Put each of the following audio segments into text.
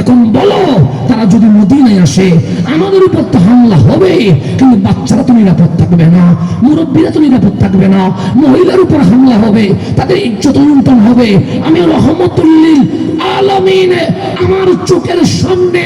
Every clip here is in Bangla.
এখন বলো, তারা যদি মদিনায় আসে, আমাদের উপর তো হামলা হবে, কিন্তু বাচ্চারা তো নিরাপদ থাকবে না, মুরব্বীরা তো নিরাপদ থাকবে না, মহিলার উপর হামলা হবে, তাদের ইজ্জত লুণ্ঠন হবে। আমি রহমতুল্লিল আলমিন, আমার চোখের সামনে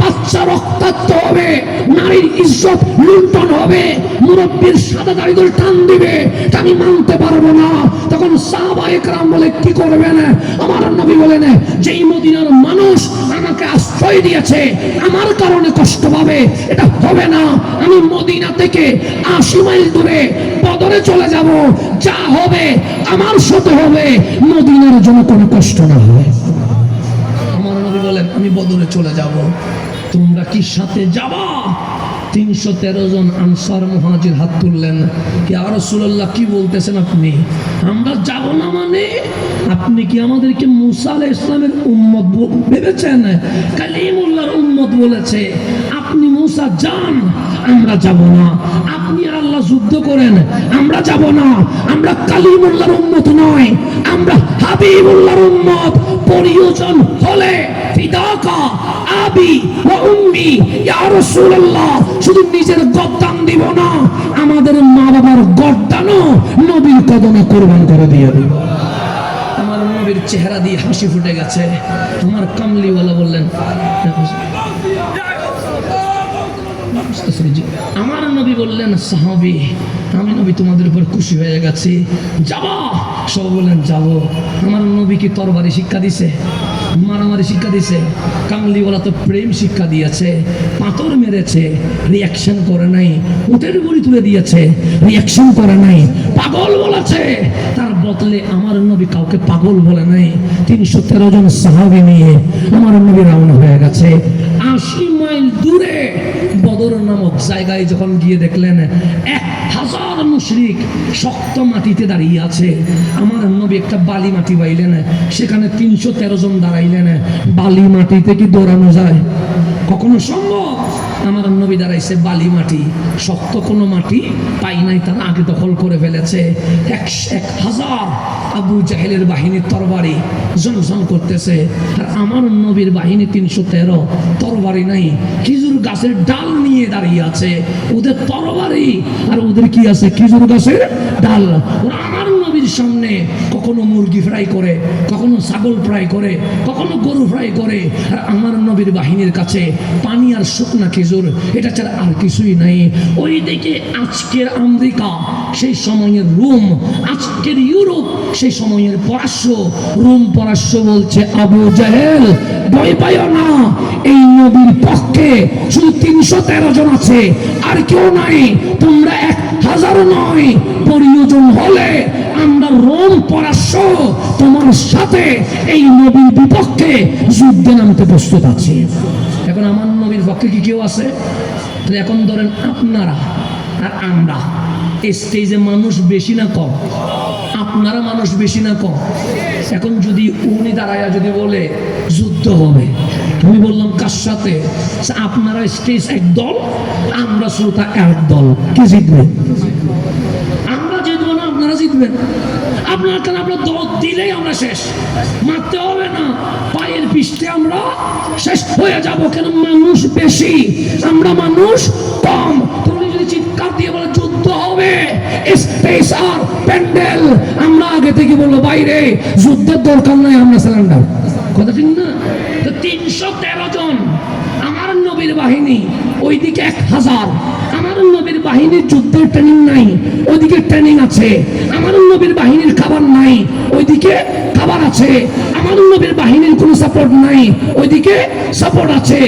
বাচ্চা রক্তাক্ত হবে, নারীর ইজ্জত লুণ্ঠন হবে, মুরব্বীর সাদা দাড়িদল টান দিবে আমি মানতে পারব না। তখন সাহাবা একরাম বলে, কি করবেন? আমার নবী বলেন, যেই মদিনার মানুষ আমাকে আশ্রয় দিয়েছে, আমার কারণে কষ্ট পাবে, এটা হবে না। আমি মদিনা থেকে আশি মাইল দূরে বদরে চলে যাব, যা হবে আমার সাথে হবে, মদিনার জন্য কোনো কষ্ট না হয় বলেন, আমি বদরে চলে যাব। তোমরা কি সাথে যাবা? তিনশো তেরো জন আনসার মহাজির হাত তুললেন। কি আর রসুল্লাহ কি বলতেছেন আপনি? আমরা যাব না মানে? আপনি কি আমাদেরকে মুসা আলাহ ইসলামের উম্মত ভেবেছেন? কালিমুল্লাহর উম্মত বলেছে, আপনি মুসা যান আমরা যাব না। আপনি আর আল্লাহ যুদ্ধ করেন, আমরা যাব না। আমরা কালিমুল্লাহর উম্মত নয়, আমরা হাবিবুল্লাহর উম্মত। প্রয়োজন হলে ফিদাকা, আবি ওয়া উম্মি, ইয়া রাসূলুল্লাহ। শুধু নিজের গদ্দান দিব না, আমাদের মা বাবার গদ্দানও নবীর কদমে কোরবান করে দিয়ে দিব। আমার নবীর চেহারা দিয়ে হাসি ফুটে গেছে। আমার কামলিওয়ালা বললেন। আমার নবী বললেন, সাহাবি, আমি নবী তোমাদের উপর খুশি হয়ে গেছি। যাবা? সব বললেন, যাব। আমার নবী কি তরবারি শিক্ষা দিছে? মারামারি শিক্ষা দিছে? কামলিওয়ালা তো প্রেম শিক্ষা দিয়েছে, পাথর মেরেছে রিয়াকশন করে নাই, উটের বড়ি তুলে দিয়েছে রিয়াকশন করে নাই, পাগল বলেছে। তার বদলে আমার নবী কাউকে পাগল বলে নাই। তিনশো তেরো জন সাহাবি নিয়ে আমার নবী রওনা হয়ে গেছে। আশি মাইল দূরে বদর নামক জায়গায় যখন গিয়ে দেখলেন, এক হাজার মুশরিক শক্ত মাটিতে দাঁড়িয়ে আছে। আমার নবী একটা বালি মাটি পাইলেন সেখানে তিনশো তেরো জন দাঁড়াইলেন। বালি মাটিতে কি দৌড়ানো যায়। কখনো সম্ভব? আমার নবী দাঁড়াইছে বালি মাটি, শক্ত কোনো মাটি পাই নাই, তারা আগে দখল করে ফেলেছে। এক এক হাজার আবু জাহেলের বাহিনীর তরবারি জমজম করতেছে। আর আমার নবীর বাহিনী তিনশো তেরো, তরবারি নাই, খেজুর গাছের ডাল নিয়ে দাঁড়িয়ে আছে। ওদের তরবারি, আর ওদের কি আছে? খেজুর গাছের ডাল। ওরা আমার নবীর সামনে কখনো মুরগি ফ্রাই করে, কখনো ছাগল ফ্রাই করে, কখনো গরু ফ্রাই করে, আর আমার নবীর বাহিনীর কাছে পানি আর শুকনা খেজুর, এটা ছাড়া আর কিছুই নাই। ওই দিকে আজকের আমেরিকা, সেই সময়ের রোম, আজকের ইউরোপ, সেই সময়ের পরাশ্য রোম পরাশ্য বলছে, আবু জাহেল, ভয় পাইও না, এই নবীর পক্ষে শুধু তিনশো তেরো জন আছে, আর কেউ নাই, তোমরা এক হাজারও নয়, প্রয়োজন হলে আমরা রোম পরাশ্য তোমার সাথে এই নবীর বিপক্ষে যুদ্ধে নামতে প্রস্তুত আছি। এখন আমার নবীর পক্ষে কি কেউ আছে? তাহলে এখন ধরেন আপনারা আর আমরা স্টেজে মানুষ বেশি না কম? আপনারা মানুষ বেশি না কম? এখন যদি উনি দাঁড়ায়া যদি বলে, যুদ্ধ হবে। আমি বললাম, কার সাথে? আপনারা স্টেজ এক দল আমরা শ্রোতা এক দল কে জিতবো? না আপনারা কেন আপনার দল দিলেই আমরা শেষ। মারতে হবে না। পায়ের পিষ্টে আমরা শেষ হয়ে যাব। কেন? মানুষ বেশি। আমরা মানুষ কম। তুমি যদি চিৎকার দিয়ে বলে, যুদ্ধ হবে। স্পেস আর প্যান্ডেল। আমরা আগে থেকে বলব বাইরে যুদ্ধের দরকার নাই আমরা সিলিন্ডার। কথা ঠিক না? তো তিনশো তেরো জন আমার নবীর বাহিনী, ওইদিকে এক হাজার। আমার নবীর বাহিনীর যুদ্ধের ট্রেনিং নাই ওইদিকে ট্রেনিং আছে। আমার নবীর বাহিনীর খাবার নাই, ওইদিকে খাবার আছে। আমার নবীর বাহিনীর কোনো সাপোর্ট নাই, ওইদিকে সাপোর্ট আছে।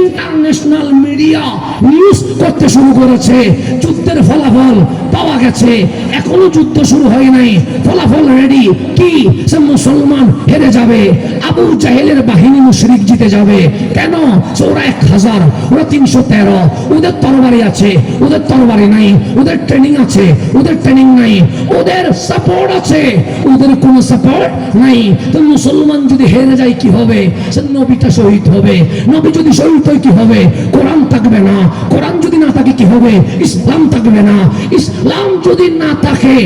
ইন্টারন্যাশনাল মিডিয়া নিউজ করতে শুরু করেছে। যুদ্ধের ফলাফল পাওয়া গেছে। এখনও যুদ্ধ শুরু হয় নাই। ফলাফল রেডি কি? সে মুসলমান হেরে যাবে। আবু জাহেলের বাহিনী মুশরিক জিতে যাবে। কেন? ওরা এক হাজার, ওরা তিনশো তেরো। ওদের তরবারি আছে, ওদের তরবারি নাই, ওদের ট্রেনিং আছে, ওদের ট্রেনিং নাই, ওদের সাপোর্ট আছে। ওদের কোনো সাপোর্ট নাই। তো মুসলমান যদি হেরে যায় কি হবে? সে নবীটা শহীদ হবে। নবী যদি শহীদ হয় কি হবে? কোরআন থাকবে না। কোরআন যদি থাকে কি হবে? ইসলাম থাকবে না। ইসলাম যদি না থাকে,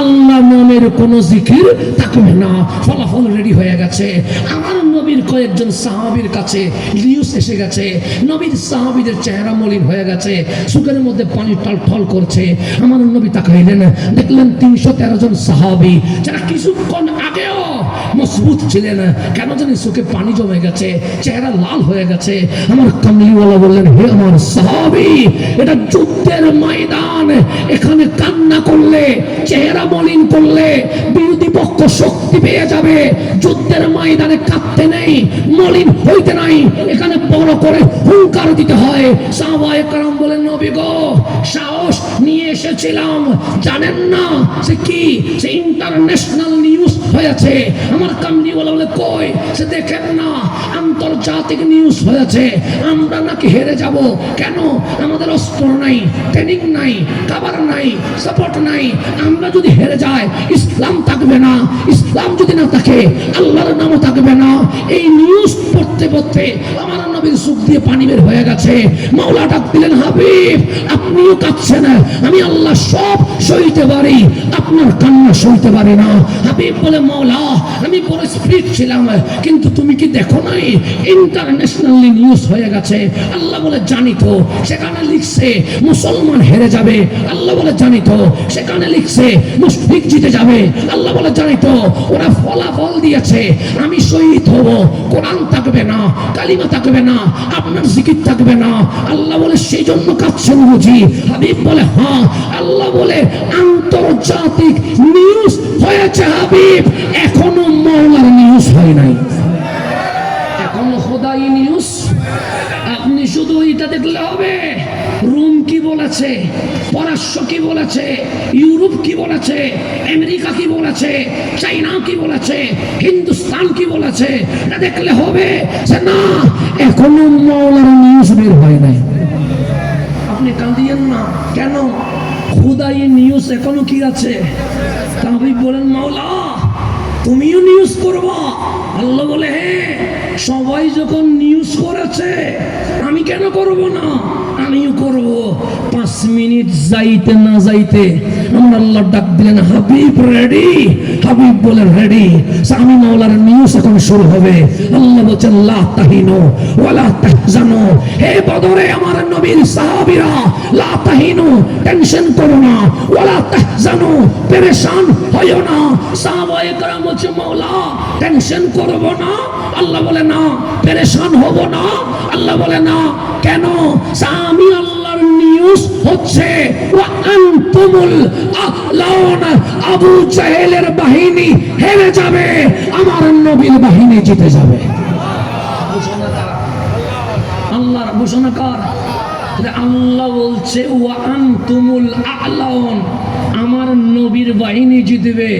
আল্লাহ নামের কোনো জিকির থাকবে না। ফলাফল রেডি হয়ে গেছে। আমার নবীর কয়েকজন সাহাবীর কাছে লিউস এসে গেছে। নবীর সাহাবীদের চেহারা মলিন হয়ে গেছে। সুখের মধ্যে পানি টল টল করছে। আমার নবী তাকাইলেন, দেখলেন তিনশো তেরো জন সাহাবি, যারা কিছুক্ষণ আগেও মজবুত ছিলেন কেন জানি চোখে পানি জমে গেছে, চেহারা লাল হয়ে গেছে। আমার কামলিওয়ালা বললেন, হে আমার সাহাবি, এটা যুদ্ধের ময়দান। এখানে কান্না করলে, চেহারা মলিন করলে বিরোধী পক্ষ শক্তি পেয়ে যাবে। যুদ্ধের ময়দানে কাঁদতে নেই, মলিন হইতে নাই। এখানে বড় করে হুঙ্কার দিতে হয়। সাহাবায়ে কারাম বলেন নবী গো, সাহস নিয়ে এসেছিলাম। জানেন না সে কি? সে ইন্টারন্যাশনাল নিউজ হয়েছে। আমার কামনিওয়ালা বলে কই? সে দেখেন না আন্তর্জাতিক নিউজ হয়েছে, আমরা নাকি হেরে যাব। কেন? আমাদের অস্ত্র নাই ট্রেনিং নাই খাবার নাই সাপোর্ট নাই। আমরা যদি হেরে যাই, ইসলাম থাকবে না। ইসলাম যদি না থাকে, আল্লাহর নামও থাকবে না। এই নিউজ পড়তে পড়তে আমার নবীর সুখ দিয়ে পানি বের হয়ে গেছে। মাওলা ডাক দিলেন, হাবিব, আপনিও কাঁদছেন। আমি আল্লাহ সব সইতে পারি। আপনার কান্না সইতে পারি না। হাবিব বলে, মাওলা, আমি বড় স্পিড ছিলাম, কিন্তু তুমি কি দেখো নাই? ইন্টারন্যাশনালি নিউজ হয়ে গেছে। আল্লাহ বলে, জানি তো। সেখানে লিখছে, মুসলমান হেরে যাবে। আল্লাহ বলে, জানি তো। সেখানে লিখছে, মুশফিক জিতে যাবে। আল্লাহ বলে, জানি তো। ওরা ফলাফল দিয়েছে। আমি শহীদ হব। কোরআন থাকবে না, কালিমা থাকবে না, আপনার জিকির থাকবে না। আল্লাহ বলে সেই জন্য কাঁদছেন বুঝি। হাবিব বলে হ্যাঁ। আল্লাহ বলে, আন্তর্জাতিক নিউজ হয়েছে হাবিব। এখনও মৌলার নিউজ হয় নাই। নিউজ। আপনি শুধু এটা দেখলে হবে। রুম কি বলেছে? পরাশ্য কি বলেছে? ইউরোপ কি বলেছে? আমেরিকা কি বলেছে? চাইনা কি বলেছে? হিন্দুস্তান কি বলেছে? এটা দেখলে হবে যে না, এখনও মৌলার নিউজ বের হয় নাই। আপনি কাঁদিয়েন না। কেন? খুদাই নিউজ এখনও কি আছে? তাহলে বলেন মাওলা। তুমিও নিউজ করবা। আল্লাহ বলে, হে, সবাই যখন নিউজ করেছে, আমি কেন করব না? আমিও করব। পাঁচ মিনিট যাইতে না যাইতে আমরা আল্লাহ ডাক দিলেন হাবিব রেডি হাবিব বলে রেডি আমি মাওলার নিউজ এখন শুরু হবে আল্লাহ বলছেন লা তাহিনু ওয়ালা তাহজানু হে বদরে আমার নবীর সাহাবীরা লা তাহিনু টেনশন করো না ওয়ালা তাহজানু পেরেশান হইও না সাহাবায়ে کرام বলছে মাওলা টেনশন করব না আল্লাহ বলে না পেরেশান হব না আল্লাহ বলে না কেন আমি আল্লাহর নিউজ হচ্ছে আনতুমুল আবু জাহেলের বাহিনী হেরে যাবে, আমার নবীর বাহিনী জিতে যাবে। আল্লাহর ঘোষণা কর। আল্লাহ বলছে, ওয়া তুমুল আলাউন আমার নবীর বাহিনী জিতবে,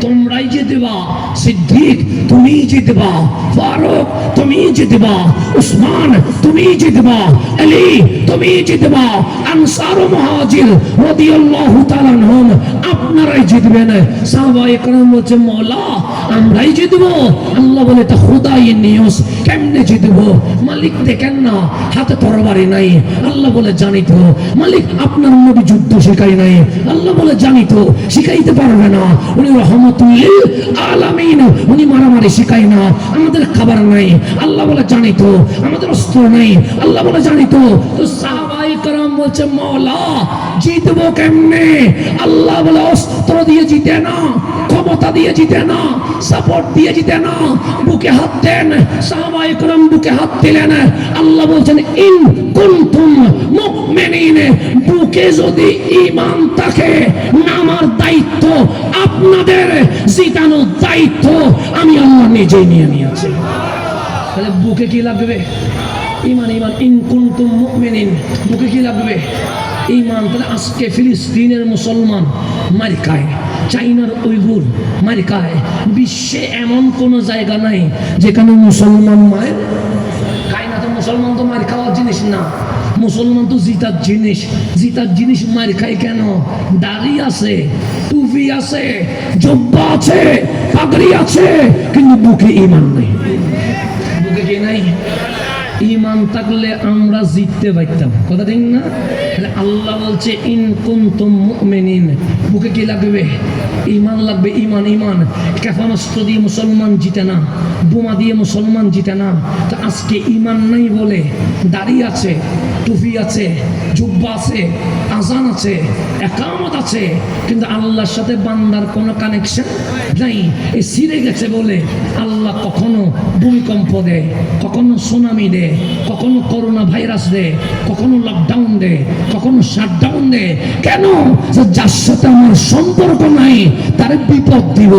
তোমরাই জিতবা, সিদ্দিক তুমি জিতবা, ফারুক তুমি জিতবা, উসমান তুমি জিতবা, আলী তুমি জিতবা, আনসার ও মুহাজির রাদিয়াল্লাহু তাআলা আনহুম, আপনারাই জিতবেন। সাহাবা একরাম বলছে মওলা আমরাই জিতবো। আল্লাহ বলে তা খুদাই নিউজ। কেমনে জিতব মালিক দেখেন না, হাতে তরবারি নাই। আল্লাহ বলে জানিত মালিক, আপনার নবী যুদ্ধ শেখাই নাই। আল্লাহ বলে, জানি তো। শিখাইতে পারবে না। উনি রহমতুল্লিল আলামিন। উনি মারামারি শিখাই না। আমাদের খাবার নাই। আল্লাহ বলে জানিত আমাদের অস্ত্র নাই। আল্লাহ বলে জানিত তো। তো বলছে মৌলা জিতবো কেমনে? আল্লাহ বলে, অস্ত্র দিয়ে জিতে না, ক্ষমতা দিয়ে জিতে না সাপোর্ট দিয়ে জিতে না, বুকে হাত দেন সাহাবা ইকরাম বুকে হাত দিলেন। আল্লাহ বলছেন, ইন কুনতুম মুমিনিন, বুকে যদি ঈমান থাকে, নামার দায়িত্ব আপনাদের, জিতানোর দায়িত্ব আমি আল্লাহ নিজেই নিয়ে নিয়েছি। তাহলে বুকে কি লাগবে? ইমান ইমান ইন কুনতুম মুমিনিন, বুকে কি লাগবে? ইমান তাহলে আজকে ফিলিস্তিনের মুসলমান মারি খায় চাইনার উইগুর মারি খায় বিশ্বে এমন কোনো জায়গা নাই যেখানে মুসলমান মায়ের খায় না তো মুসলমান তো মার খাওয়ার জিনিস না। মুসলমান তো জিতার জিনিস। জিতার জিনিস মার খায় কেন? দাড়ি আছে, টুপি আছে, জব্বা আছে, পাগড়ি আছে, কিন্তু বুকে ইমান নাই। ইমান থাকলে আমরা জিততে পারতাম। কথা ঠিক না? তাহলে আল্লাহ বলছে, ইন কোন মুমিনিন। বুকে কি লাগবে? ইমান লাগবে ইমান ইমান ক্ষেপণাস্ত্র দিয়ে মুসলমান জিতে না, বোমা দিয়ে মুসলমান জিতে না। তো আজকে ইমান নাই বলে দাঁড়িয়ে আছে। টুপি আছে, জুব্বা আছে, আজান আছে, একামত আছে, কিন্তু আল্লাহর সাথে বান্দার কোনো কানেকশন নাই। এ সিরে গেছে বলে আল্লাহ কখনো ভূমিকম্প দেয় কখনো সুনামি দেয় কখনো করোনা ভাইরাস দেয় কখনো লকডাউন দেয় কখনো শাটডাউন দেয় কেন? যার সাথে আমার সম্পর্ক নাই, তার বিপদ দিব।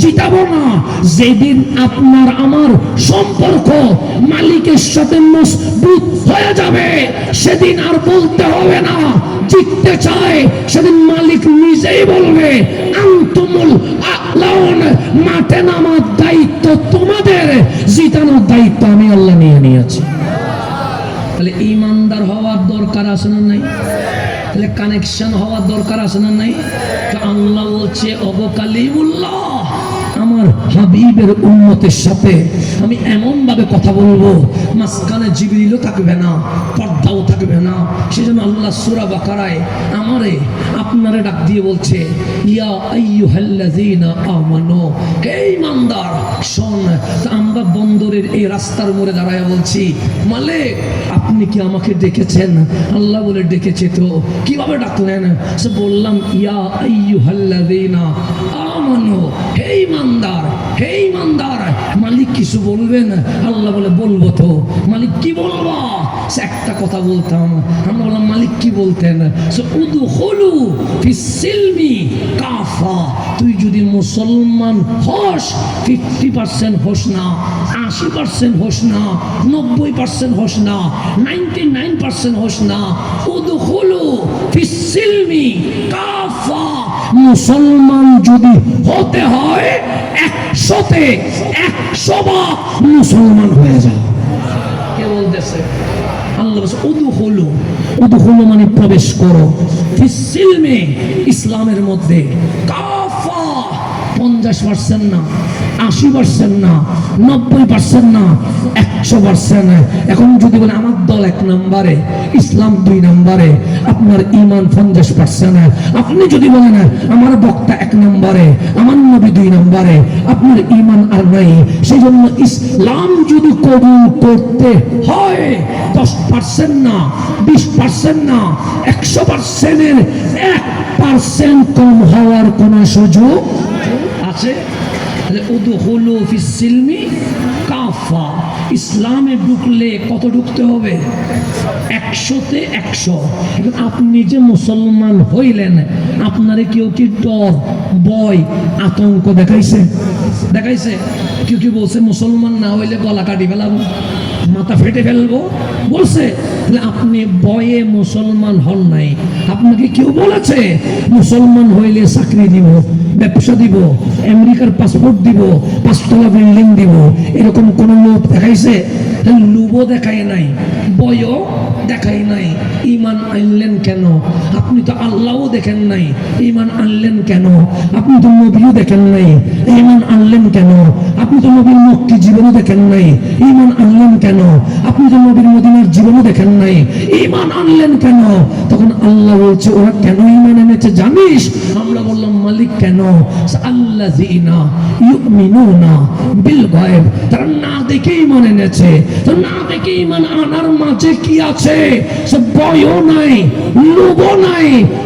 জিতাবো না। যেদিন আপনার আমার সম্পর্ক মালিকের সাথে মজবুত হয়ে যাবে সেদিন আর বলতে হবে না, জিততে চায়, সেদিন মালিক নিজেই বলবে মাঠে নামার দায়িত্ব তোমাদের, জিতানোর দায়িত্ব আমি আল্লাহ নিয়ে নিয়েছি। তাহলে ইমানদার হওয়ার দরকার আছে না নাই? তাহলে কানেকশন হওয়ার দরকার আছে না নাই? আল্লাহ বলছে আমার হাবিবের উন্নতের সাথে আমি এমন ভাবে কথা বলব, মাঝখানে জিবিরিলও থাকবে না, পর্দাও থাকবে না। সেজন্য আল্লাহ সুরা বাকারায় আমারে, আপনারে ডাক দিয়ে বলছে আমরা বন্দরের এই রাস্তার মোড়ে দাঁড়ায় বলছি, মালিক, আপনি কি আমাকে ডেকেছেন? আল্লাহ বলে, ডেকেছে তো। কীভাবে ডাকলেন? সে বললাম, ইয়া আইয়ুহাল্লাযীনা আমানু। ইমানদার, হে ইমানদার, মালিক কিছু বলবেন? আল্লাহ বলে, বলব তো। মালিক কি বলব? একটা কথা বলতাম। আমরা বললাম, মালিক কি বলতেন? কাফা। তুই যদি মুসলমান হস ফিফটি পার্সেন্ট হোস না, আশি পার্সেন্ট হোস না, নব্বই পার্সেন্ট হোস না নাইনটি নাইন পার্সেন্ট হোস না উদু হলু ফিসিলমি কাফা। মুসলমান যদি হতে হয় একশোতে একশো বা মুসলমান হয়ে যায়। কে বলতেছে? আল্লাহ বলছে উদু হলো উদু হলো মানে প্রবেশ করো। ইসলামের মধ্যে। কাফা পঞ্চাশ পার্সেন্ট না, আশি পার্সেন্ট না, নব্বই পার্সেন্ট না, একশো পার্সেন্ট এখন যদি বলে আমার দল এক নম্বরে, ইসলাম দুই নম্বরে, আপনার ইমান পঞ্চাশ পার্সেন্ট আপনি যদি বলেন, আমার বক্তা এক নম্বরে, আমার নবী দুই নম্বরে, আপনার ইমান আর নাই সেই জন্য ইসলাম যদি কবুল করতে হয়, দশ পার্সেন্ট না, বিশ পার্সেন্ট না, একশো পার্সেন্টের এক পার্সেন্ট কম হওয়ার কোনো সুযোগ আছে, তাহলে ফিসিলমি কাফা। ইসলামে ঢুকলে কত ঢুকতে হবে? একশোতে একশো। এখন আপনি যে মুসলমান হইলেন, আপনারে কেউ কি ডর বয় আতঙ্ক দেখাইছে? দেখাইছে? কেউ কি বলছে, মুসলমান না হইলে গলা কাটি ফেলাবো, মাথা ফেটে ফেলব? বলছে। তাহলে আপনি বয়ে মুসলমান হন নাই। আপনাকে কেউ বলেছে, মুসলমান হইলে চাকরি দিব। ব্যবসা দিব, আমেরিকার পাসপোর্ট দিব, পাঁচতলা বিল্ডিং দিব, এরকম কোন লোক দেখাইছে? লুবও দেখায় নাই, বয়ও দেখাই নাই, ইমান আনলেন কেন? আপনি তো আল্লাহও দেখেন নাই, ইমান আনলেন কেন? আপনি তো নবীও দেখেন নাই, ইমান আনলেন কেন? আপনি তো নবীর মুক্তি জীবনও দেখেন নাই, ইমান আনলেন কেন? আপনি তো নবীর মদিনার জীবনও দেখেন নাই, ইমান আনলেন কেন? তখন আল্লাহ বলছে, ওরা কেন ইমান এনেছে জানিস? আমরা বললাম, মালিক কেন?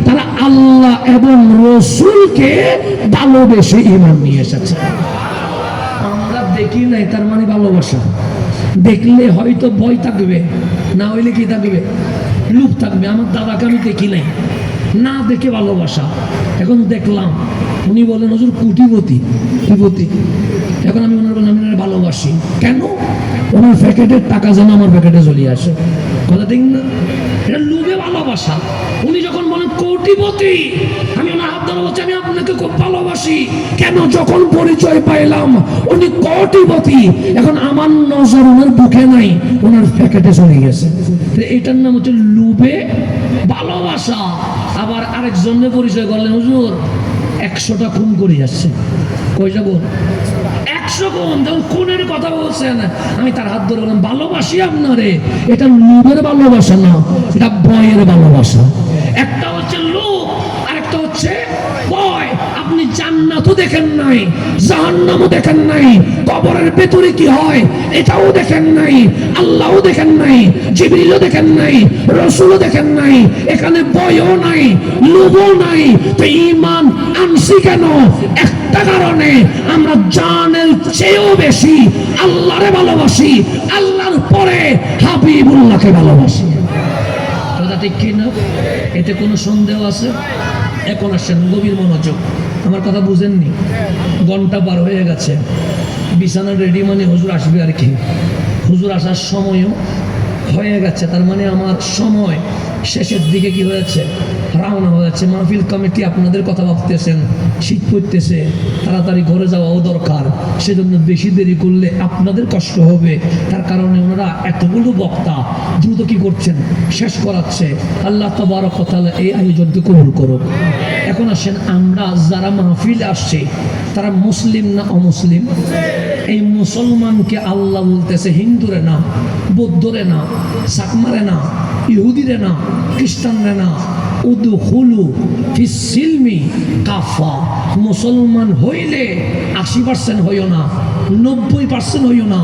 তারা আল্লাহ এবং রসুলকে ভালোবেসে নিয়ে এসেছে। আমরা দেখি নাই, তার মানে ভালোবাসা। দেখলে হয়তো ভয় থাকবে, না হইলে কি থাকবে? লুপ থাকবে। আমার দাদাকে আমি দেখি নাই। না দেখে ভালোবাসা। এখন দেখলাম উনি বলেন, হজুর, কুটিপতি কুটিপতি। এখন আমি ওনার আমি ভালোবাসি। কেন? ওনার প্যাকেটের টাকা যেন আমার প্যাকেটে চলে আসে। কথা ঠিক না? এটা লোভে ভালোবাসা। উনি যখন বলেন, কোটিপতি, আমি ওনার হাত ধরে বলছি আমি আপনাকে খুব ভালোবাসি। কেন যখন পরিচয় পাইলাম, উনি কোটিপতি। এখন আমার নজর ওনার বুকে নাই, ওনার প্যাকেটে চলে গেছে। এটার নাম হচ্ছে লোভে ভালোবাসা। আবার আরেকজনের পরিচয় করলেন, হুজুর একশোটা খুন করে যাচ্ছে। কই যাব? একশো খুন যখন খুনের কথা বলছেন আমি তার হাত ধরে বললাম, ভালোবাসি আপনারে। এটা লোভের ভালোবাসা না, এটা বয়ের ভালোবাসা। একটা জান্নাতও দেখেন নাই, জাহান্নামও দেখেন নাই, কবরের ভেতরে কি হয় এটাও দেখেন নাই, আল্লাহও দেখেন নাই, জিবরিলও দেখেন নাই, রসুলও দেখেন নাই, এখানে বয়ও নাই, লোভও নাই, তো ইমান আনছি কেন? একটা কারণে আমরা জানের চেয়েও বেশি আল্লাহরে ভালোবাসি, আল্লাহর পরে হাবিবুল্লাহকে ভালোবাসি। কথা ঠিক কি না এতে কোনো সন্দেহ আছে? এখন আসছেন গভীর মনোযোগ। আমার কথা বুঝেননি। ঘণ্টা বার হয়ে গেছে। বিছানা রেডি মানে হুজুর আসবে আর কি। হুজুর আসার সময়ও হয়ে গেছে। তার মানে আমার সময় শেষের দিকে কি হয়েছে? রওনা হয়েছে। মাহফিল কমিটি আপনাদের কথা ভাবতেছেন, শীত পড়তেছে, তাড়াতাড়ি ঘরে যাওয়াও দরকার। সেজন্য বেশি দেরি করলে আপনাদের কষ্ট হবে। তার কারণে ওনারা এতগুলো বক্তা দ্রুত কি করছেন? শেষ করাচ্ছে। আল্লাহ তবারক তাআলা এই আয়োজনকে কবুল করুক। এখন আসেন, আমরা যারা মাহফিলে আসছে, তারা মুসলিম না অমুসলিম? এই মুসলমানকে আল্লাহ বলতেছে, হিন্দুরে না, বৌদ্ধরে না, সাকমারে না, ইহুদিরে না, খ্রিস্টানরে না উদু হুলু ফিসিলমি কাফা। মুসলমান হইলে আশি পার্সেন্ট হইও না, নব্বই পার্সেন্ট হইও না,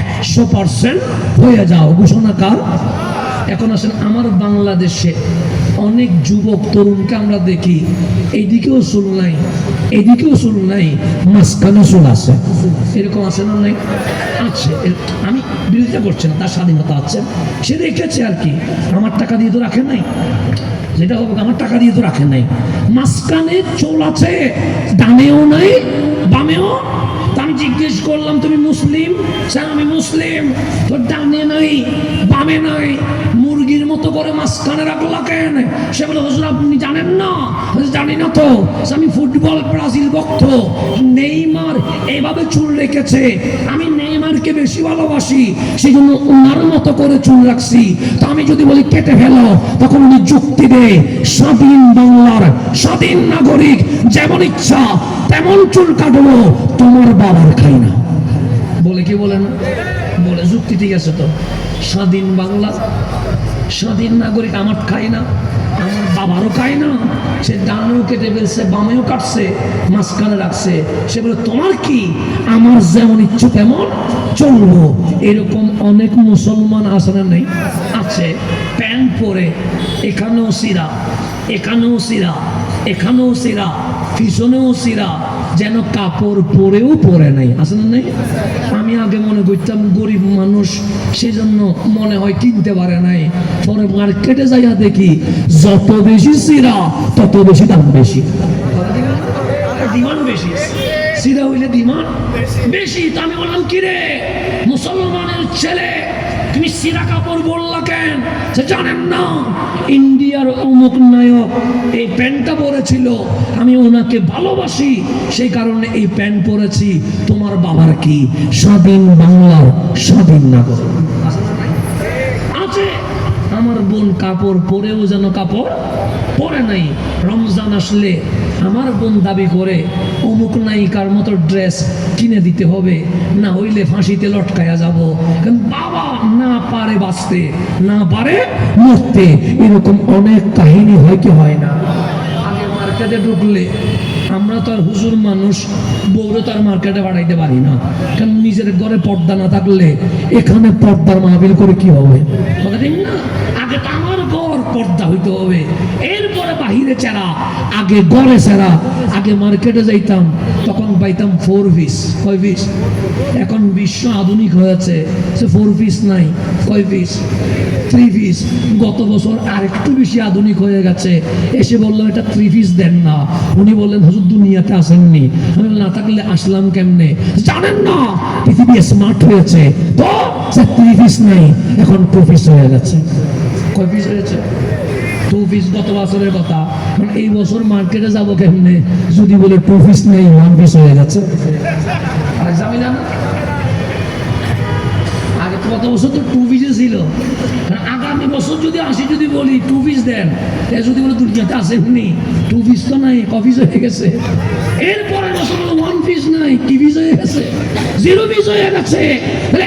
একশো পার্সেন্ট হয়ে যাও। ঘোষণা কার? এখন আসেন, আমার বাংলাদেশে অনেক যুবক, তরুণকে আমরা দেখি। এইদিকেও চুল নাই এইদিকেও চুল নাই, মাঝখানে চুল আছে। এরকম আছে না নাই? আছে। আমি বিরোধিতা করছি না, তার স্বাধীনতা আছে। সে রেখেছে আর কি, আমার টাকা দিয়ে তো রাখে নাই। যেটা হোক, আমার টাকা দিয়ে তো রাখে নাই। মাঝখানে চোল আছে ডানেও নাই বামেও আমি জিজ্ঞেস করলাম, তুমি মুসলিম? স্যার আমি মুসলিম। তোর ডানে নাই বামে নাই। মতো করে মাঝখানে রাখলা কেন? সে বলে, হুজুর, আপনি জানেন না? জানি না তো। আমি ফুটবল ব্রাজিল ভক্ত। নেইমার এইভাবে চুল রেখেছে। আমি নেইমারকে বেশি ভালোবাসি। সেই জন্য ওনার মতো করে চুল রাখছি। তো আমি যদি বলি, কেটে ফেলো তখন উনি যুক্তি দেয়, স্বাধীন বাংলার স্বাধীন নাগরিক, যেমন ইচ্ছা, তেমন চুল কাটবো। তোমার বাবার খাই না। বলে কি বলে না? বলে, যুক্তি ঠিক আছে তো। স্বাধীন বাংলা স্বাধীন নাগরিক আমার খাই না, আমার বাবারও খায় না। সে ডানেও কেটে ফেলছে, বামেও কাটছে, মাঝখানে রাখছে। সে বলে, তোমার কি? আমার যেমন ইচ্ছে তেমন চলবো। এরকম অনেক মুসলমান আছে না নেই? আছে। প্যান্ট পরে, এখানেও সিরা এখানেও সিরা এখানেও সিরা, পিছনেও সিরা যেন কাপড় পরেও পরে নাই, আছে না নাই? আমি আগে মনে করতাম গরিব মানুষ সেজন্য মনে হয় কিনতে পারে নাই। পরে মার্কেটে যাইয়া দেখি যত বেশি সিরা, তত বেশি দাম বেশি। সিরা হইলে ডিমান্ড বেশি। তো আমি বললাম, কিরে? মুসলমানের ছেলে তুমি সিরা কাপড় বললা কেন? সে জানেন না। ইন্ডিয়ার অমুক নায়ক এই প্যান্টটা পরেছিল। আমি ওনাকে ভালোবাসি, সেই কারণে এই প্যান্ট পরেছি। তোমার বাবার কি? স্বাধীন বাংলার স্বাধীন নাগরিক। আছে। আমার বোন কাপড় পরেও যেন কাপড় পরে নাই। রমজান আসলে আমার বোন দাবি করে, অমুক নায়িকার মতো ড্রেস কিনে দিতে হবে, না হইলে ফাঁসিতে লটকায়া যাব। বাবা না পারে বাঁচতে, না পারে মরতে। এরকম অনেক কাহিনী হয় কি হয় না? আগে মার্কেটে ঢুকলে আমরা তো আর হুজুর মানুষ, বউরে তো আর মার্কেটে বাড়াইতে পারি না। কারণ নিজের ঘরে পর্দা না থাকলে এখানে পর্দার মাহবিল করে কি হবে? না। আগে তো আমার ঘর পর্দা হইতে হবে। এরপরে বাহিরে চেরা আগে গড়ে চেরা আগে মার্কেটে যাইতাম, তখন পাইতাম ফোর পিস কয় পিস এখন বিশ্ব আধুনিক হয়েছে সে ফোর পিস নাই কয় পিস থ্রি পিস গত বছর আরেকটু বেশি আধুনিক হয়ে গেছে, এসে বলল, এটা থ্রি পিস দেন না। উনি বললেন, হুজুর, দুনিয়াতে আসেননি। আমি না থাকলে আসলাম কেমনে? জানেন না, পৃথিবী স্মার্ট হয়েছে। তো, সে থ্রি পিস নেই, এখন টু পিস হয়ে গেছে। কয় পিস হয়েছে? টু গত বছরের কথা। এই বছর মার্কেটে যাব কেমনে? যদি বলে টু নেই ওয়ান পিস হয়ে গেছে আর জামিনা? না আগে গত বছর তো টু পিসে ছিল। আগামী বছর যদি আসি, যদি বলি টু পিস দেন এ যদি বলে দুর্যাতে আসেননি টু পিস তো নাই কপিস হয়ে গেছে। এরপরের বছর ওয়ান পিস নাই পিস হয়ে গেছে? জিরো পিস হয়ে গেছে। তাহলে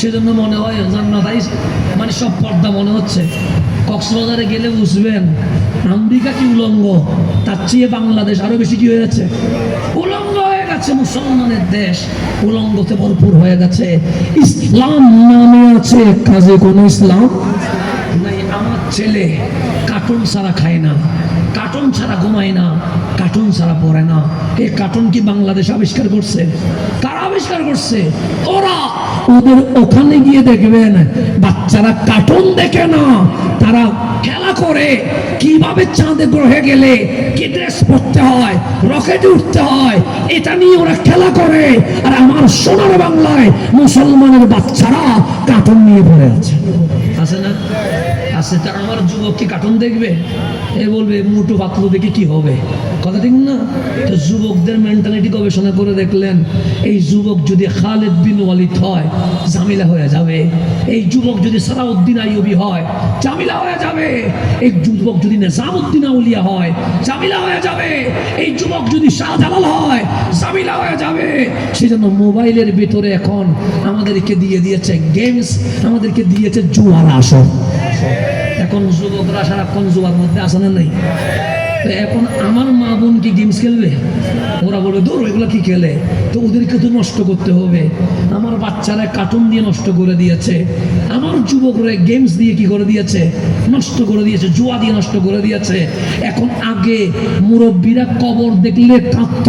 সেজন্য মনে হয় জান্নাতাই মানে সব পর্দা মনে হচ্ছে। কক্সবাজারে গেলে বুঝবেন, আমেরিকা কি উলঙ্গ, তার চেয়ে বাংলাদেশ আরও বেশি কি হয়ে যাচ্ছে? উলঙ্গ হয়ে গেছে মুসলমানের দেশ। উলঙ্গতে ভরপুর হয়ে গেছে। ইসলাম নামে আছে। কাজে কোনো ইসলাম নাই। আমার ছেলে কার্টুন ছাড়া খায় না। কার্টুন ছাড়া ঘুমায় না, কার্টুন ছাড়া পড়ে না। এই কার্টুন কি বাংলাদেশ আবিষ্কার করছে? কারা আবিষ্কার করছে? ওরা ওদের ওখানে গিয়ে দেখবেন, বাচ্চারা কার্টুন দেখে না, তারা খেলা করে। কীভাবে চাঁদে গ্রহে গেলে কি ড্রেস পরতে হয়, রকেটে উঠতে হয়, এটা নিয়ে ওরা খেলা করে। আর আমার সোনার বাংলায় মুসলমানের বাচ্চারা কার্টুন নিয়ে পড়ে আছে। আছে না? আছে তা আমার যুবক কি কার্টুন দেখবে? এ বলবে মুটু পাতলু দেখে কি হবে? কথা ঠিক না? তো যুবকদের মেন্টালিটি গবেষণা করে দেখলেন, এই যুবক যদি খালেদ বিন ওয়ালিদ হয় জামিলা হয়ে যাবে। এই যুবক যদি সালাউদ্দিন আইয়ুবি হয় জামিলা হয়ে যাবে। এই যুবক যদি নিজামুদ্দিন আউলিয়া হয় জামিলা হয়ে যাবে। এই যুবক যদি শাহজালাল হয় জামিলা হয়ে যাবে। সেজন্য মোবাইলের ভিতরে এখন আমাদেরকে দিয়ে দিয়েছে গেমস আমাদেরকে দিয়েছে জুয়ার আসর। এখন যুবকরা সারাক্ষণ জুয়ার মধ্যে আসে না নেই? এখন আমার মা বোন কি গেমস খেলবে? ওরা বলবে দৌড় এগুলো কি খেলে? তো ওদেরকে তো নষ্ট করতে হবে। আমার বাচ্চারা কার্টুন দিয়ে নষ্ট করে দিয়েছে। আমার যুবকরা গেমস দিয়ে কি করে দিয়েছে? নষ্ট করে দিয়েছে, জুয়া দিয়ে নষ্ট করে দিয়েছে। এখন আগে মুরব্বীরা কবর দেখলে কাঁদত,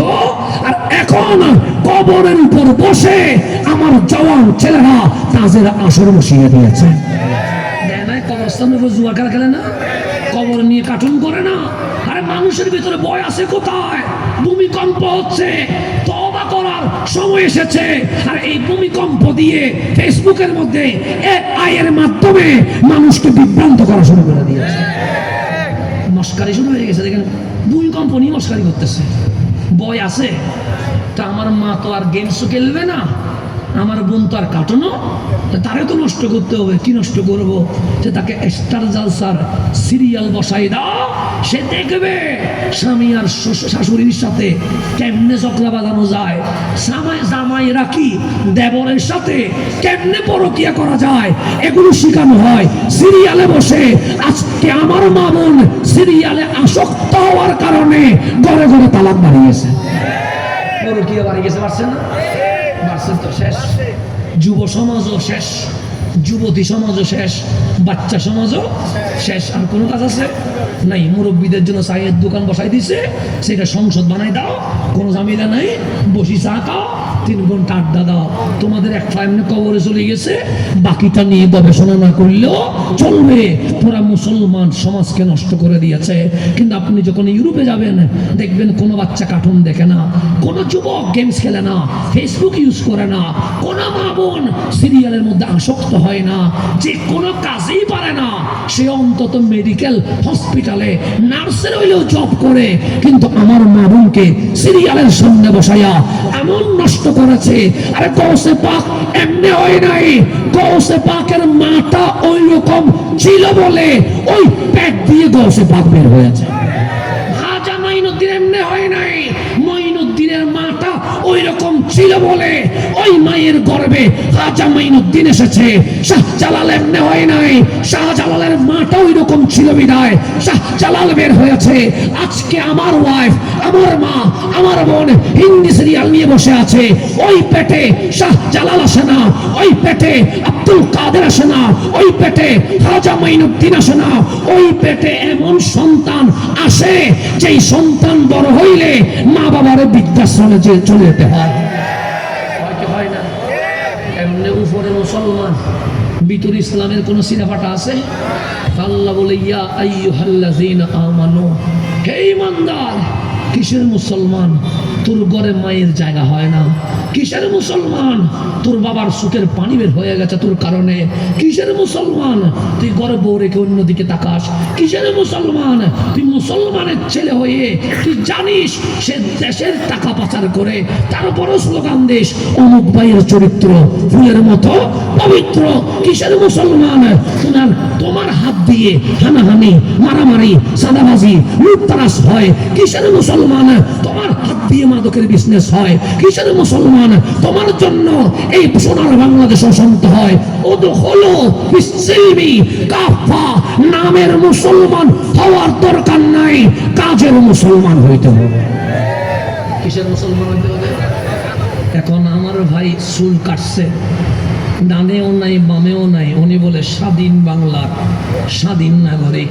আর এখন কবরের উপর বসে আমার জওয়ান ছেলেরা তাজের আসর বসিয়ে দিয়েছে। দেয় উপর জুয়া খেলা খেলে না? কবর নিয়ে কার্টুন করে না? আরে মানুষের ভিতরে ভয় আছে কোথায়? ভূমিকম্প হচ্ছে তবা করার সময় এসেছে। আর এই ভূমিকম্প দিয়ে ফেসবুকের মধ্যে আই এর মাধ্যমে মানুষকে বিভ্রান্ত করা শুরু করে দিয়েছে। মস্কারি শুরু হয়ে গেছে, দেখেন, ভূমিকম্প নিয়ে মস্কারি করতেছে। বয় আছে? তা আমার মা তো আর গেমসও খেলবে না। আমার বোন তো আর কাটানো তারে তো নষ্ট করতে হবে, কি নষ্ট করব? যে তাকে স্টার জালসার সিরিয়াল বসাই দাও, সে দেখবে স্বামী আর শাশুড়ির সাথে কেমনে চক্রা বাঁধানো যায়, জামাই জামাই রাখি দেবরের সাথে কেমনে পরকিয়া করা যায়? এগুলো শেখানো হয় সিরিয়ালে বসে। আজকে আমার মা বোন সিরিয়ালে আসক্ত হওয়ার কারণে ঘরে ঘরে তালাক বাড়িয়েছে। পরকিয়া বাড়ি গেছে পারছেন না? পারছেন তো শেষ। যুব সমাজও শেষ। যুবতী সমাজও শেষ, বাচ্চা সমাজও শেষ। আর কোনো কাজ আছে? নাই। মুরব্বীদের জন্য চায়ের দোকান বসাই দিছে। সেটা সংসদ বানাই দাও। কোনো ঝামেলা নাই। বসি চা খাও। তিন ঘণ্টা আড্ডা দাও। তোমাদের এক এমনি কবরে চলে গেছে। বাকিটা নিয়ে গবেষণা না করলেও চলবে। পুরা মুসলমান সমাজকে নষ্ট করে দিয়েছে। কিন্তু আপনি যখন ইউরোপে যাবেন, দেখবেন কোনো বাচ্চা কার্টুন দেখে না। কোনো যুবক গেমস খেলে না। ফেসবুক ইউজ করে না। কোনো মা বোন সিরিয়ালের মধ্যে আসক্ত হয় না যে কোনো কাজই পারে না। সে অন্তত মেডিকেল হসপিটালে নার্সের হইলেও জব করে, কিন্তু আমার মা বোনকে সিরিয়ালের সামনে বসাইয়া এমন নষ্ট করেছে, আরে কৌসে পাক এমনি হয় নাই কৌসে পাকের মাটা ওই রকম ছিল বলে ওই পেট দিয়ে গৌসে পাক বের হয়েছে। হাজা মাইনুদ্দিন এমনি হয় নাই, মাইনুদ্দিনের মাটা ওই রকম ছিল বলে ওই মায়ের গর্বে হাজা মাইনুদ্দিন এসেছে। শাহজালাল এমনি হয় নাই। শাহজালালের মাটা ওই রকম ছিল বিদায়। শাহজালাল বের হয়েছে। আজকে আমার ওয়াইফ আমার মা, আমার বোন হিন্দি সিরিয়াল নিয়ে বসে আছে। ওই পেটে শাহজালাল আসে না। ওই পেটে আব্দুল কাদের আসে না। ওই পেটে রাজা মাইনুদ্দিন আসে না। ওই পেটে এমন সন্তান আসে, যেই সন্তান বড় হইলে মা বাবার বৃদ্ধাশ্রমে চলে যেতে হয় হয় কি হয় না এমনি উফ উপরে মুসলমান বিতুর ইসলামের কোনো সিনেমাটা আছে? আল্লাহ বলে, ইয়া আইয়ুহাল্লাযীনা আমানু হে ইমানদার কিসের মুসলমান? তোর ঘরে মায়ের জায়গা হয় না। কিসের মুসলমান? তোর বাবার সুখের পানি বের হয়ে গেছে তোর কারণে। কিসের মুসলমান? তুই ঘরে বউ রেখে অন্যদিকে তাকাস। কিসের মুসলমান? তুই মুসলমানের ছেলে হয়ে তুই জানিস সে দেশের টাকা পাচার করে। তারপরও স্লোগান দিস, অমুক ভাইয়ের চরিত্র ফুলের মতো পবিত্র কিসের মুসলমান? তোমার তোমার হাত দিয়ে হানাহানি, মারামারি, সাদাবাজি লুটতারাস হয়। কিসের মুসলমান? তোমার হাত দিয়ে মাদকের বিজনেস হয়। কিসের মুসলমান? তোমার জন্য এই সোনার বাংলাদেশ অশান্ত হয়। ও তো হলো কাফা নামের মুসলমান হওয়ার দরকার নাই। কাজের মুসলমান হইতে হবে। কিসের মুসলমান হইতে হবে? এখন আমার ভাই চুল কাটছে। ডানেও নাই, বামেও নাই। উনি বলে, স্বাধীন বাংলার স্বাধীন নাগরিক।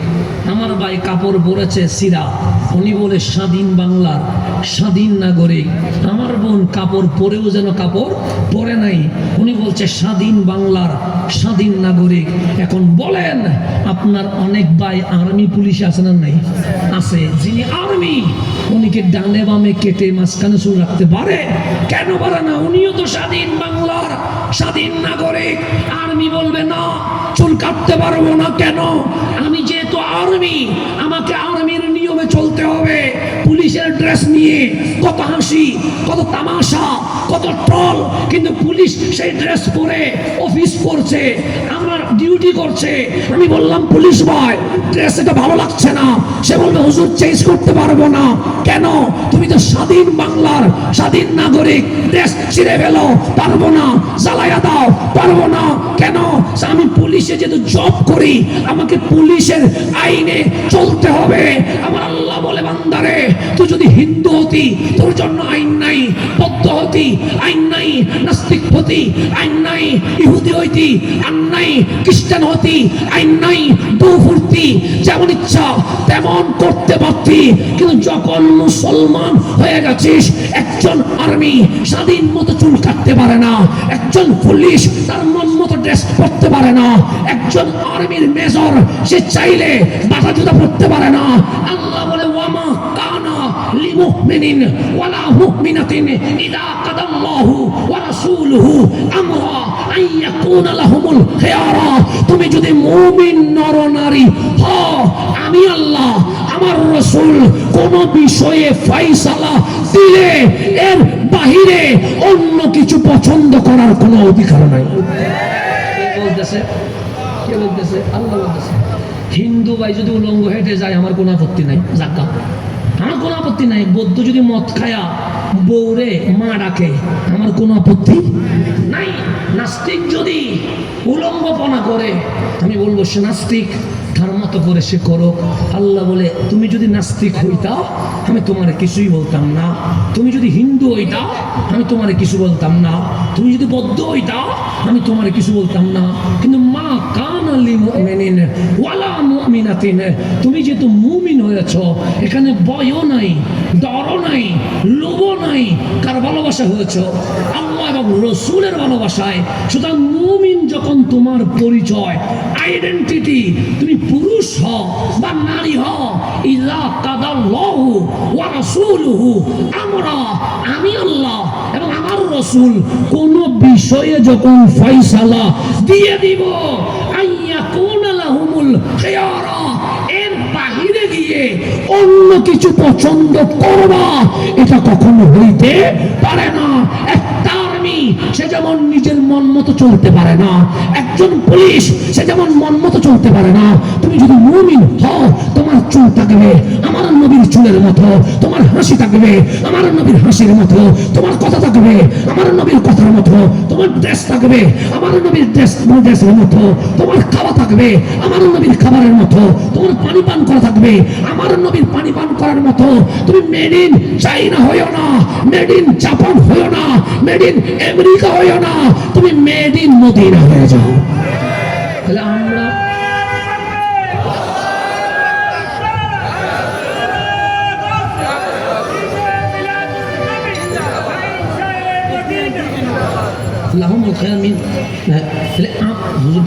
আমার ভাই কাপড় পরেছে সিরা। উনি বলে, স্বাধীন বাংলার স্বাধীন নাগরিক। আমার বোন কাপড় পরেও যেন কাপড় পরে নাই। উনি বলছে, স্বাধীন বাংলার স্বাধীন নাগরিক। এখন বলেন, আপনার অনেক ভাই আর্মি পুলিশ আছে না নাই? আছে। যিনি আর্মি, উনিকে ডানে বামে কেটে মাঝখানে শুরু রাখতে পারে। কেন পারে না? উনিও তো স্বাধীন বাংলার স্বাধীন নাগরিক। আর্মি বলবে, না, চুল কাটতে পারব না কেন? আমি যেহেতু আর্মি, আমাকে আর্মির নিয়মে চলতে হবে। পুলিশের ড্রেস নিয়ে কত হাসি, কত তামাশা, কত ট্রল, কিন্তু পুলিশ সেই ড্রেস পরে অফিস করছে। আমার ডিউটি করছে। আমি বললাম, পুলিশ বয় এটা ভালো লাগছে না। সে বলবে, হুজুর চেঞ্জ করতে পারব না। কেন? তুমি তো স্বাধীন বাংলার স্বাধীন নাগরিক। দেশ ছিঁড়ে ফেলো, পারব না। জ্বালাইয়া দাও, পারব না। কেন? আমি পুলিশে যেহেতু জব করি, আমাকে পুলিশের আইনে চলতে হবে। আমার আল্লাহ বলে বান্দারে, তুই যদি হিন্দু হতি, তোর জন্য আইন নাই, বৌদ্ধ হতি, আইন নাই, নাস্তিক হতি, আইন নাই, ইহুদি হইতি, আইন নাই, খ্রিস্টান হতি, আইন নাই বউ যেমন ইচ্ছা, তেমন করতে পারতি। কিন্তু যখন মুসলমান হয়ে গেছিস, একজন আর্মি স্বাধীন মতো চুল কাটতে পারে না, একজন পুলিশ তার মন মতো ড্রেস পরতে পারে না, একজন আর্মির মেজর সে চাইলে বাধা জুতা পড়তে পারে না। আল্লাহ লিমুমিনিন ওয়ালা মুমিনাতিন ইদা কাদাল্লাহু ওয়া রাসূলুহু আমরা আন ইয়াকুনা লাহুমুল খিয়ারা তুমি যদি মুমিন নর নারী হও, আমি আল্লাহ, আমার রসুল কোন বিষয়ে ফাইসালা দিলে এর বাহিরে অন্য কিছু পছন্দ করার কোনো অধিকার নাই। হিন্দু ভাই যদি উলঙ্গ হেঁটে যায়, আমার কোনো আপত্তি নাই। জাক্কা আমার কোনো আপত্তি নাই। বৌদ্ধ যদি মদ খায়া বৌরে মা ডাকে, আমার কোনো আপত্তি নাই। নাস্তিক যদি উলঙ্গপনা করে, আমি বলব, সে নাস্তিক, তার মতো করে সে করো আল্লাহ বলে, তুমি যদি নাস্তিক হইতা আমি তোমার কিছুই বলতাম না। তুমি যদি হিন্দু হইতা আমি তোমার কিছু বলতাম না। তুমি যদি বৌদ্ধ হইতা আমি তোমার কিছু বলতাম না। কিন্তু মা কান আলি ওয়ালা মুমিনাতিন, তুমি যেহেতু মুমিন হয়েছ, এখানে ভয়ও নাই। ডরও নাই, লোভও নাই, কার ভালোবাসা হয়েছ। আল্লাহ এবং রসুলের ভালোবাসায়। সুতরাং মুমিন যখন তোমার পরিচয় আইডেন্টিটি তুমি পুরুষ হও বা নারী হও ইলা কাদাল্লাহু ওয়া রাসূলুহু, আমরা, আমি আল্লাহ এবং আমার রসুল কোন বিষয়ে যখন ফয়সালা দিয়ে দিব আইয়াকুনা লাহুমুল খিয়ারা। অন্য কিছু পছন্দ করবা, এটা কখনো হইতে পারে না। একটা সে যেমন নিজের মন মতো চলতে পারে না। একজন পুলিশ, সে যেমন মন মতো চলতে পারে না। যদি মুমিন হও, তোমার চুল থাকবে, আমার নবীর চুলের মতো, তোমার হাসি থাকবে, আমার নবীর হাসির মতো, তোমার কথা থাকবে, আমার নবীর কথার মতো, তোমার ড্রেস থাকবে, আমার নবীর ড্রেস ড্রেসের মতো, তোমার খাওয়া থাকবে, আমার নবীর খাবারের মতো, তোমার পানি পান করা থাকবে, আমার নবীর পানি পান করার মতো, তুমি মেড ইন চাইনা হইও না মেড ইন জাপান হইও না মেড ইন আমেরিকা হইও না, তুমি মেড ইন মদিনা হয়ে যাও। লাহমুল খায়ামিন হ্যাঁ তাহলে আপ হুজুর